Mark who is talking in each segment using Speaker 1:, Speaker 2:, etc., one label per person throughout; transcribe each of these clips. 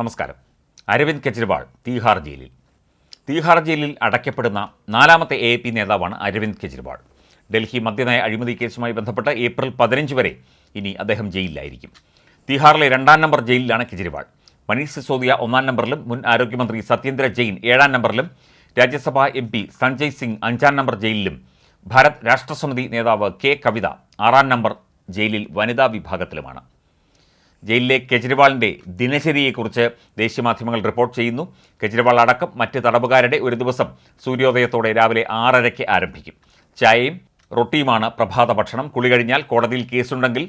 Speaker 1: നമസ്കാരം. അരവിന്ദ് കെജ്രിവാൾ തീഹാർ ജയിലിൽ. തീഹാർ ജയിലിൽ അടയ്ക്കപ്പെടുന്ന നാലാമത്തെ എ പി നേതാവാണ് അരവിന്ദ് കെജ്രിവാൾ. ഡൽഹി മദ്യനയ അഴിമതി കേസുമായി ബന്ധപ്പെട്ട് ഏപ്രിൽ പതിനഞ്ച് വരെ ഇനി അദ്ദേഹം ജയിലിലായിരിക്കും. തീഹാറിലെ രണ്ടാം നമ്പർ ജയിലിലാണ് കെജ്രിവാൾ. മനീഷ് സിസോദിയ ഒന്നാം നമ്പറിലും മുൻ ആരോഗ്യമന്ത്രി സത്യേന്ദ്ര ജെയിൻ ഏഴാം നമ്പറിലും രാജ്യസഭാ എം പി സഞ്ജയ് സിംഗ് അഞ്ചാം നമ്പർ ജയിലിലും ഭാരത് രാഷ്ട്രസമിതി നേതാവ് കെ കവിത ആറാം നമ്പർ ജയിലിൽ വനിതാ വിഭാഗത്തിലുമാണ്. ജയിലിലെ കെജ്രിവാളിന്റെ ദിനചര്യയെക്കുറിച്ച് ദേശീയ മാധ്യമങ്ങൾ റിപ്പോർട്ട് ചെയ്യുന്നു. കെജ്രിവാൾ അടക്കം മറ്റ് തടവുകാരുടെ ഒരു ദിവസം സൂര്യോദയത്തോടെ രാവിലെ ആറരയ്ക്ക് ആരംഭിക്കും. ചായയും റൊട്ടിയുമാണ് പ്രഭാത ഭക്ഷണം. കുളി കഴിഞ്ഞാൽ കോടതിയിൽ കേസുണ്ടെങ്കിൽ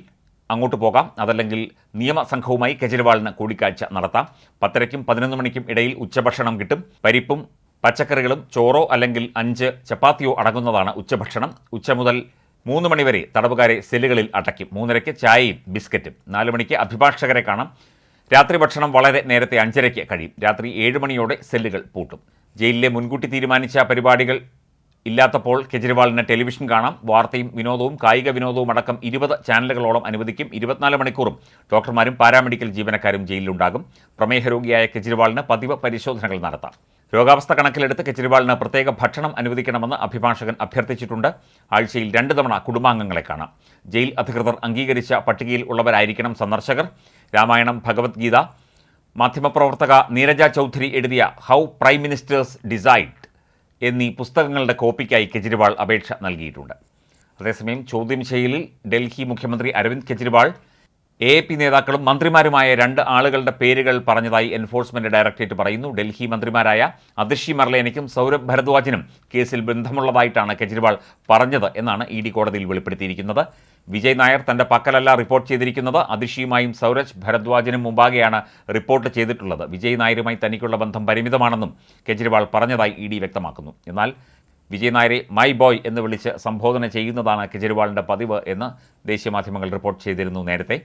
Speaker 1: അങ്ങോട്ട് പോകാം. അതല്ലെങ്കിൽ നിയമസംഘവുമായി കെജ്രിവാളിന് കൂടിക്കാഴ്ച നടത്താം. പത്തരയ്ക്കും പതിനൊന്ന് മണിക്കും ഇടയിൽ ഉച്ചഭക്ഷണം കിട്ടും. പരിപ്പും പച്ചക്കറികളും ചോറോ അല്ലെങ്കിൽ അഞ്ച് ചപ്പാത്തിയോ അടങ്ങുന്നതാണ് ഉച്ചഭക്ഷണം. ഉച്ച മുതൽ മൂന്ന് മണിവരെ തടവുകാരെ സെല്ലുകളിൽ അടയ്ക്കും. മൂന്നരയ്ക്ക് ചായയും ബിസ്ക്കറ്റും. നാല് മണിക്ക് അഭിഭാഷകരെ കാണാം. രാത്രി ഭക്ഷണം വളരെ നേരത്തെ അഞ്ചരയ്ക്ക് കഴിയും. രാത്രി ഏഴ് മണിയോടെ സെല്ലുകൾ പൂട്ടും. ജയിലിലെ മുൻകൂട്ടി തീരുമാനിച്ച പരിപാടികൾ ഇല്ലാത്തപ്പോൾ കെജ്രിവാളിന് ടെലിവിഷൻ കാണാം. വാർത്തയും വിനോദവും കായിക വിനോദവും അടക്കം ഇരുപത് ചാനലുകളോളം അനുവദിക്കും. ഇരുപത്തിനാല് മണിക്കൂറും ഡോക്ടർമാരും പാരാമെഡിക്കൽ ജീവനക്കാരും ജയിലിലുണ്ടാകും. പ്രമേഹ രോഗിയായ കെജ്രിവാളിന് പതിവ് പരിശോധനകൾ നടത്താം. രോഗാവസ്ഥ കണക്കിലെടുത്ത് കെജ്രിവാളിന് പ്രത്യേക ഭക്ഷണം അനുവദിക്കണമെന്ന് അഭിഭാഷകൻ അഭ്യർത്ഥിച്ചിട്ടുണ്ട്. ആഴ്ചയിൽ രണ്ട് തവണ കുടുംബാംഗങ്ങളെ കാണാം. ജയിൽ അധികൃതർ അംഗീകരിച്ച പട്ടികയിൽ ഉള്ളവരായിരിക്കണം സന്ദർശകർ. രാമായണം ഭഗവത്ഗീത. മാധ്യമപ്രവർത്തക നീരജ ചൗധരി എഴുതിയ ഹൗ പ്രൈം മിനിസ്റ്റേഴ്സ് ഡിസൈഡ് എന്നീ പുസ്തകങ്ങളുടെ കോപ്പിക്കായി കെജ്രിവാൾ അപേക്ഷ നൽകിയിട്ടുണ്ട്. അതേസമയം ചോദ്യം ചെയ്യലിൽ ഡൽഹി മുഖ്യമന്ത്രി അരവിന്ദ് കെജ്രിവാൾ എ പി നേതാക്കളും മന്ത്രിമാരുമായ രണ്ട് ആളുകളുടെ പേരുകൾ പറഞ്ഞതായി എൻഫോഴ്സ്മെന്റ് ഡയറക്ടറേറ്റ് പറയുന്നു. ഡൽഹി മന്ത്രിമാരായ അതിർഷി മർലേനയ്ക്കും സൗരഭ് ഭരദ്വാജിനും കേസിൽ ബന്ധമുള്ളതായിട്ടാണ് കെജ്രിവാൾ പറഞ്ഞത് എന്നാണ് ഇ ഡി കോടതിയിൽ വെളിപ്പെടുത്തിയിരിക്കുന്നത്. വിജയ് നായർ തന്റെ പക്കലല്ല റിപ്പോർട്ട് ചെയ്തിരിക്കുന്നത്. അതിർഷിയുമായും സൗരജ് ഭരദ്വാജിനും മുമ്പാകെയാണ് റിപ്പോർട്ട് ചെയ്തിട്ടുള്ളത്. വിജയ് നായരുമായി തനിക്കുള്ള ബന്ധം പരിമിതമാണെന്നും കെജ്രിവാൾ പറഞ്ഞതായി ഇ ഡി വ്യക്തമാക്കുന്നു. എന്നാൽ വിജയ് നായരെ മൈ ബോയ് എന്ന് വിളിച്ച് സംബോധന ചെയ്യുന്നതാണ് കെജ്രിവാളിന്റെ പതിവ് എന്ന് ദേശീയ മാധ്യമങ്ങൾ റിപ്പോർട്ട് ചെയ്തിരുന്നു നേരത്തെ.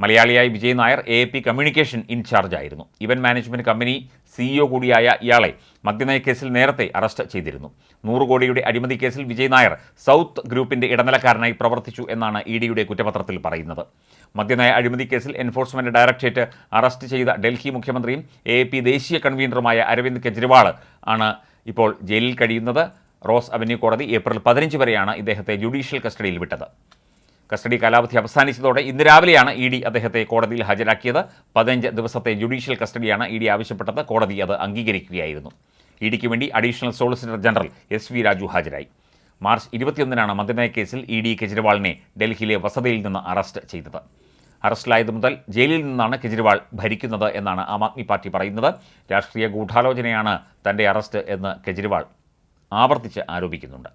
Speaker 1: മലയാളിയായ Vijay Nair A P communication incharge ആയിരുന്നു ഇവന്റ് മാനേജ്മെന്റ് കമ്പനി സിഇഒ കൂടിയായ ഇയാളെ മദ്യനയ കേസിൽ നേരത്തെ അറസ്റ്റ് ചെയ്തിരുന്നു. നൂറ് കോടിയുടെ അഴിമതി കേസിൽ വിജയ് നായർ സൗത്ത് ഗ്രൂപ്പിന്റെ ഇടനിലക്കാരനായി പ്രവർത്തിച്ചു എന്നാണ് ഇ ഡിയുടെ കുറ്റപത്രത്തിൽ പറയുന്നത്. മദ്യനയ അഴിമതി കേസിൽ എൻഫോഴ്സ്മെന്റ് ഡയറക്ടറേറ്റ് അറസ്റ്റ് ചെയ്ത ഡൽഹി മുഖ്യമന്ത്രിയും എ പി ദേശീയ കൺവീനറുമായ അരവിന്ദ് കെജ്രിവാൾ ആണ് ഇപ്പോൾ ജയിലിൽ കഴിയുന്നത്. റോസ് അവന്യൂ കോടതി ഏപ്രിൽ പതിനഞ്ച് വരെയാണ് ഇദ്ദേഹത്തെ ജുഡീഷ്യൽ കസ്റ്റഡിയിൽ വിട്ടത്. കസ്റ്റഡി കാലാവധി അവസാനിച്ചതോടെ ഇന്ന് രാവിലെയാണ് ഇ ഡി അദ്ദേഹത്തെ കോടതിയിൽ ഹാജരാക്കിയത്. പതിനഞ്ച് ദിവസത്തെ ജുഡീഷ്യൽ കസ്റ്റഡിയാണ് ഇ ഡി ആവശ്യപ്പെട്ടത്. കോടതി അത് അംഗീകരിക്കുകയായിരുന്നു. ഇ ഡിക്ക് വേണ്ടി additional solicitor general S V Raju ഹാജരായി. മാർച്ച് ഇരുപത്തിയൊന്നിനാണ് മദ്യനയ കേസിൽ ഇ ഡി കെജ്രിവാളിനെ ഡൽഹിയിലെ വസതിയിൽ നിന്ന് അറസ്റ്റ് ചെയ്തത്. അറസ്റ്റിലായത് മുതൽ ജയിലിൽ നിന്നാണ് കെജ്രിവാൾ ഭരിക്കുന്നത് എന്നാണ് ആം ആദ്മി പാർട്ടി പറയുന്നത്. രാഷ്ട്രീയ ഗൂഢാലോചനയാണ് തന്റെ അറസ്റ്റ് എന്ന് കെജ്രിവാൾ ആവർത്തിച്ച് ആരോപിക്കുന്നുണ്ട്.